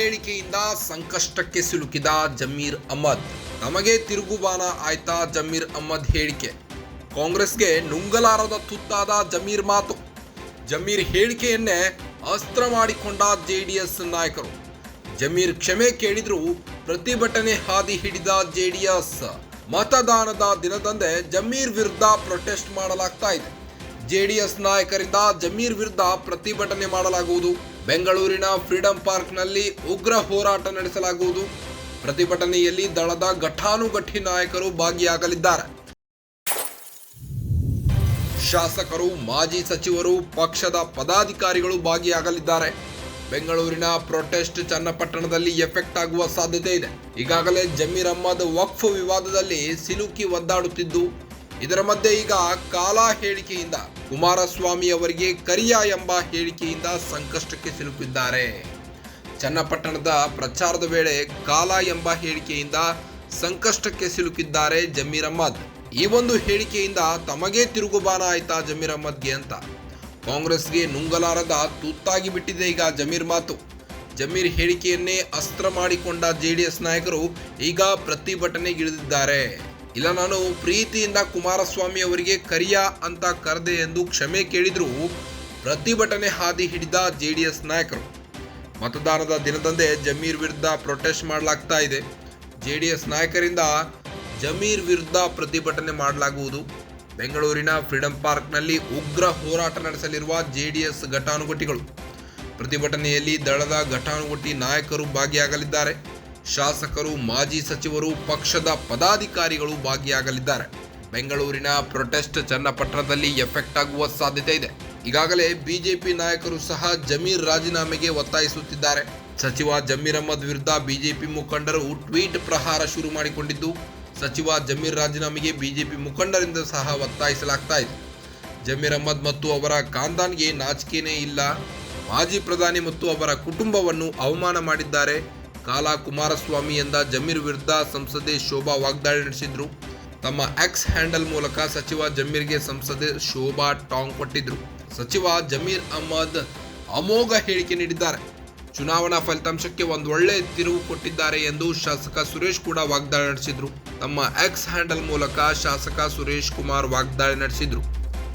ಹೇಳಿಕೆಯಿಂದ ಸಂಕಷ್ಟಕ್ಕೆ ಸಿಲುಕಿದ ಜಮೀರ್ ಅಹ್ಮದ್. ನಮಗೆ ತಿರುಗುಬಾನ ಆಯ್ತಾ ಜಮೀರ್ ಅಹ್ಮದ್ ಹೇಳಿಕೆ. ಕಾಂಗ್ರೆಸ್ಗೆ ನುಂಗಲಾರದ ತುತ್ತಾದ ಜಮೀರ್ ಮಾತು. ಜಮೀರ್ ಹೇಳಿಕೆಯನ್ನೇ ಅಸ್ತ್ರ ಮಾಡಿಕೊಂಡ ಜೆಡಿಎಸ್ ನಾಯಕರು. ಜಮೀರ್ ಕ್ಷಮೆ ಕೇಳಿದ್ರು ಪ್ರತಿಭಟನೆ ಹಾದಿ ಹಿಡಿದ ಜೆಡಿಎಸ್. ಮತದಾನದ ದಿನದಂದೇ ಜಮೀರ್ ವಿರುದ್ಧ ಪ್ರೊಟೆಸ್ಟ್ ಮಾಡಲಾಗ್ತಾ ಇದೆ. ಜೆಡಿಎಸ್ ನಾಯಕರಿಂದ ಜಮೀರ್ ವಿರುದ್ಧ ಪ್ರತಿಭಟನೆ ಮಾಡಲಾಗುವುದು. ಬೆಂಗಳೂರಿನ ಫ್ರೀಡಂ ಪಾರ್ಕ್ನಲ್ಲಿ ಉಗ್ರ ಹೋರಾಟ ನಡೆಸಲಾಗುವುದು. ಪ್ರತಿಭಟನೆಯಲ್ಲಿ ದಳದ ಘಟಾನುಘಟಿ ನಾಯಕರು ಭಾಗಿಯಾಗಲಿದ್ದಾರೆ. ಶಾಸಕರು, ಮಾಜಿ ಸಚಿವರು, ಪಕ್ಷದ ಪದಾಧಿಕಾರಿಗಳು ಭಾಗಿಯಾಗಲಿದ್ದಾರೆ. ಬೆಂಗಳೂರಿನ ಪ್ರೊಟೆಸ್ಟ್ ಚನ್ನಪಟ್ಟಣದಲ್ಲಿ ಎಫೆಕ್ಟ್ ಆಗುವ ಸಾಧ್ಯತೆ ಇದೆ. ಈಗಾಗಲೇ ಜಮೀರ್ ಅಹ್ಮದ್ ವಕ್ಫ್ ವಿವಾದದಲ್ಲಿ ಸಿಲುಕಿ ಒದ್ದಾಡುತ್ತಿದ್ದು, ಇದರ ಮಧ್ಯೆ ಈಗ ಕಾಲಾ ಹೇಳಿಕೆಯಿಂದ ಕುಮಾರಸ್ವಾಮಿ ಅವರಿಗೆ ಕರಿಯ ಎಂಬ ಹೇಳಿಕೆಯಿಂದ ಸಂಕಷ್ಟಕ್ಕೆ ಸಿಲುಕಿದ್ದಾರೆ. ಚನ್ನಪಟ್ಟಣದ ಪ್ರಚಾರದ ವೇಳೆ ಕಾಲ ಎಂಬ ಹೇಳಿಕೆಯಿಂದ ಸಂಕಷ್ಟಕ್ಕೆ ಸಿಲುಕಿದ್ದಾರೆ ಜಮೀರ್ ಅಹ್ಮದ್ ಈ ಒಂದು ಹೇಳಿಕೆಯಿಂದ ತಮಗೇ ತಿರುಗುಬಾನ ಆಯ್ತಾ ಜಮೀರ್ ಅಹ್ಮದ್ಗೆ ಅಂತ. ಕಾಂಗ್ರೆಸ್ಗೆ ನುಂಗಲಾರದ ತುತ್ತಾಗಿ ಬಿಟ್ಟಿದೆ ಈಗ ಜಮೀರ್ ಮಾತು. ಜಮೀರ್ ಹೇಳಿಕೆಯನ್ನೇ ಅಸ್ತ್ರ ಮಾಡಿಕೊಂಡ ಜೆಡಿಎಸ್ ನಾಯಕರು ಈಗ ಪ್ರತಿಭಟನೆಗಿಳಿದಿದ್ದಾರೆ. ಇಲ್ಲ, ನಾನು ಪ್ರೀತಿಯಿಂದ ಕುಮಾರಸ್ವಾಮಿ ಅವರಿಗೆ ಕರಿಯ ಅಂತ ಕರೆದೆ ಎಂದು ಕ್ಷಮೆ ಕೇಳಿದ್ರು ಪ್ರತಿಭಟನೆ ಹಾದಿ ಹಿಡಿದ ಜೆಡಿಎಸ್ ನಾಯಕರು. ಮತದಾನದ ದಿನದಂದೇ ಜಮೀರ್ ವಿರುದ್ಧ ಪ್ರೊಟೆಸ್ಟ್ ಮಾಡಲಾಗ್ತಾ ಇದೆ. ಜೆಡಿಎಸ್ ನಾಯಕರಿಂದ ಜಮೀರ್ ವಿರುದ್ಧ ಪ್ರತಿಭಟನೆ ಮಾಡಲಾಗುವುದು. ಬೆಂಗಳೂರಿನ ಫ್ರೀಡಂ ಪಾರ್ಕ್ನಲ್ಲಿ ಉಗ್ರ ಹೋರಾಟ ನಡೆಸಲಿರುವ ಜೆ ಡಿ ಎಸ್ ಘಟಾನುಘಟಿಗಳು. ಪ್ರತಿಭಟನೆಯಲ್ಲಿ ದಳದ ಘಟಾನುಘಟಿ ನಾಯಕರು ಭಾಗಿಯಾಗಲಿದ್ದಾರೆ. ಶಾಸಕರು, ಮಾಜಿ ಸಚಿವರು, ಪಕ್ಷದ ಪದಾಧಿಕಾರಿಗಳು ಭಾಗಿಯಾಗಲಿದ್ದಾರೆ. ಬೆಂಗಳೂರಿನ ಪ್ರೊಟೆಸ್ಟ್ ಚನ್ನಪಟ್ಟಣದಲ್ಲಿ ಎಫೆಕ್ಟ್ ಆಗುವ ಸಾಧ್ಯತೆ ಇದೆ. ಈಗಾಗಲೇ ಬಿಜೆಪಿ ನಾಯಕರು ಸಹ ಜಮೀರ್ ರಾಜೀನಾಮೆಗೆ ಒತ್ತಾಯಿಸುತ್ತಿದ್ದಾರೆ. ಸಚಿವ ಜಮೀರ್ ಅಹಮದ್ ವಿರುದ್ಧ ಬಿಜೆಪಿ ಮುಖಂಡರು ಟ್ವೀಟ್ ಪ್ರಹಾರ ಶುರು ಮಾಡಿಕೊಂಡಿದ್ದು, ಸಚಿವ ಜಮೀರ್ ರಾಜೀನಾಮೆಗೆ ಬಿಜೆಪಿ ಮುಖಂಡರಿಂದ ಸಹ ಒತ್ತಾಯಿಸಲಾಗ್ತಾ ಇದೆ. ಜಮೀರ್ ಅಹಮದ್ ಮತ್ತು ಅವರ ಖಾನ್ದಾನ್ಗೆ ನಾಚಿಕೆನೇ ಇಲ್ಲ. ಮಾಜಿ ಪ್ರಧಾನಿ ಮತ್ತು ಅವರ ಕುಟುಂಬವನ್ನು ಅವಮಾನ ಮಾಡಿದ್ದಾರೆ. ಕಾಲಾ ಕುಮಾರಸ್ವಾಮಿ ಎಂದ ಜಮೀರ್ ವಿರುದ್ಧ ಸಂಸದೆ ಶೋಭಾ ವಾಗ್ದಾಳಿ ನಡೆಸಿದ್ರು. ತಮ್ಮ ಎಕ್ಸ್ ಹ್ಯಾಂಡಲ್ ಮೂಲಕ ಸಚಿವ ಜಮೀರ್ಗೆ ಸಂಸದೆ ಶೋಭಾ ಟಾಂಗ್ ಕೊಟ್ಟಿದ್ರು. ಸಚಿವ ಜಮೀರ್ ಅಹ್ಮದ್ ಅಮೋಘ ಹೇಳಿಕೆ ನೀಡಿದ್ದಾರೆ. ಚುನಾವಣಾ ಫಲಿತಾಂಶಕ್ಕೆ ಒಂದು ಒಳ್ಳೆ ತಿರುವು ಕೊಟ್ಟಿದ್ದಾರೆ ಎಂದು ಶಾಸಕ ಸುರೇಶ್ ಕೂಡ ವಾಗ್ದಾಳಿ ನಡೆಸಿದ್ರು. ತಮ್ಮ ಎಕ್ಸ್ ಹ್ಯಾಂಡಲ್ ಮೂಲಕ ಶಾಸಕ ಸುರೇಶ್ ಕುಮಾರ್ ವಾಗ್ದಾಳಿ ನಡೆಸಿದ್ರು.